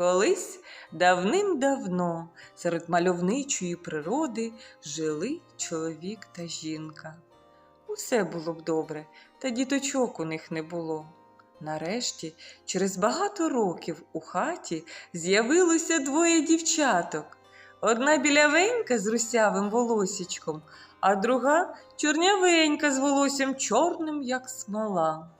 Колись давним-давно серед мальовничої природи жили чоловік та жінка. Усе було б добре, та діточок у них не було. Нарешті, через багато років у хаті з'явилося двоє дівчаток. Одна білявенька з русявим волосічком, а друга чорнявенька з волоссям чорним, як смола.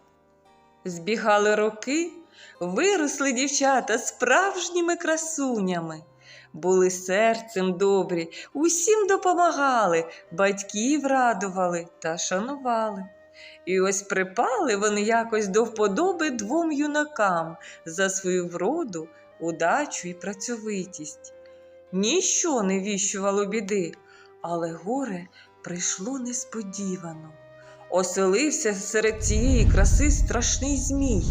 Збігали роки, виросли дівчата справжніми красунями. Були серцем добрі, усім допомагали, батьків радували та шанували. І ось припали вони якось до вподоби двом юнакам за свою вроду, удачу і працьовитість. Ніщо не віщувало біди, але горе прийшло несподівано. Оселився серед цієї краси страшний змій.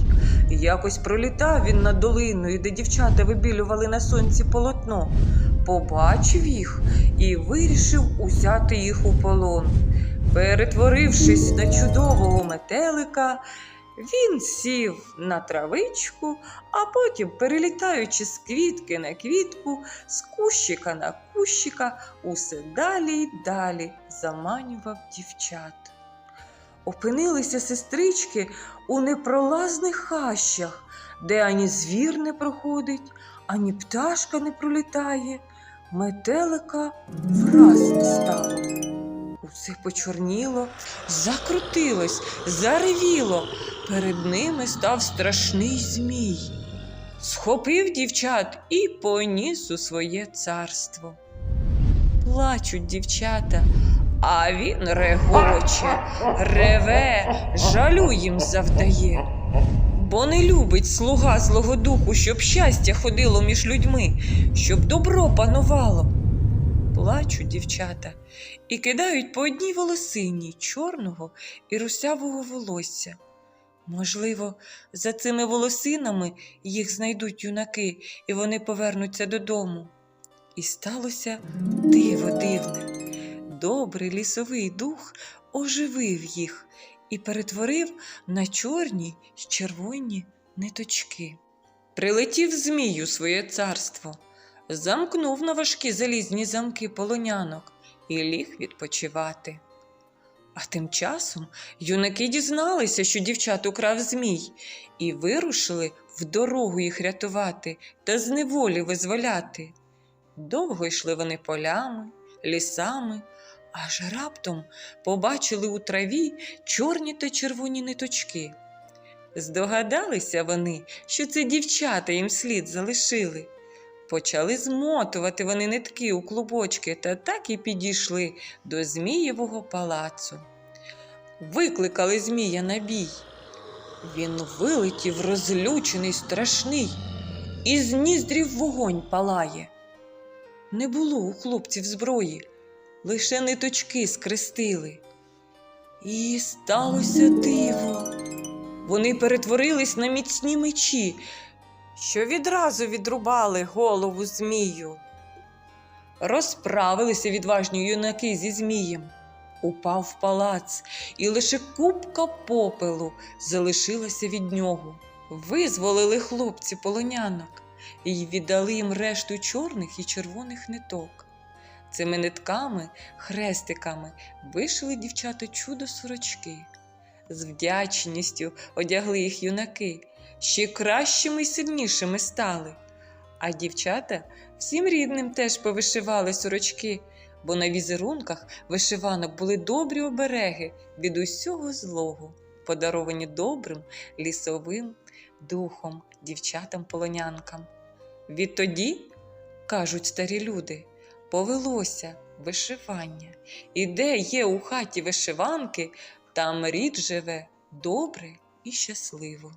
Якось пролітав він над долиною, де дівчата вибілювали на сонці полотно. Побачив їх і вирішив узяти їх у полон. Перетворившись на чудового метелика, він сів на травичку, а потім, перелітаючи з квітки на квітку, з кущика на кущика, усе далі й далі заманював дівчат. Опинилися сестрички у непролазних хащах, де ані звір не проходить, ані пташка не пролітає, метелика враз не стало. Усе почорніло, закрутилось, заревіло. Перед ними став страшний змій. Схопив дівчат і поніс у своє царство. Плачуть дівчата, а він регоче, реве, жалю їм завдає. Бо не любить слуга злого духу, щоб щастя ходило між людьми, щоб добро панувало. Плачуть дівчата і кидають по одній волосині чорного і русявого волосся. Можливо, за цими волосинами їх знайдуть юнаки, і вони повернуться додому. І сталося диво дивне. Добрий лісовий дух оживив їх і перетворив на чорні й червоні ниточки. Прилетів змій у своє царство, замкнув на важкі залізні замки полонянок і ліг відпочивати. А тим часом юнаки дізналися, що дівчат украв змій, і вирушили в дорогу їх рятувати та з неволі визволяти. Довго йшли вони полями, лісами, аж раптом побачили у траві чорні та червоні ниточки. Здогадалися вони, що це дівчата їм слід залишили. Почали змотувати вони нитки у клубочки та так і підійшли до Змієвого палацу. Викликали Змія на бій. Він вилетів розлючений, страшний, і з ніздрів вогонь палає. Не було у хлопців зброї, лише ниточки скрестили. І сталося диво. Вони перетворились на міцні мечі, що відразу відрубали голову змію. Розправилися відважні юнаки зі змієм. Упав в палац, і лише купка попелу залишилася від нього. Визволили хлопці полонянок і віддали їм решту чорних і червоних ниток. Цими нитками, хрестиками вишили дівчата чудо сорочки. З вдячністю одягли їх юнаки, ще кращими й сильнішими стали. А дівчата всім рідним теж повишивали сорочки, бо на візерунках вишиванок були добрі обереги від усього злого, подаровані добрим лісовим духом дівчатам-полонянкам. Відтоді, кажуть старі люди, повелося вишивання, і де є у хаті вишиванки, там рід живе добре і щасливо.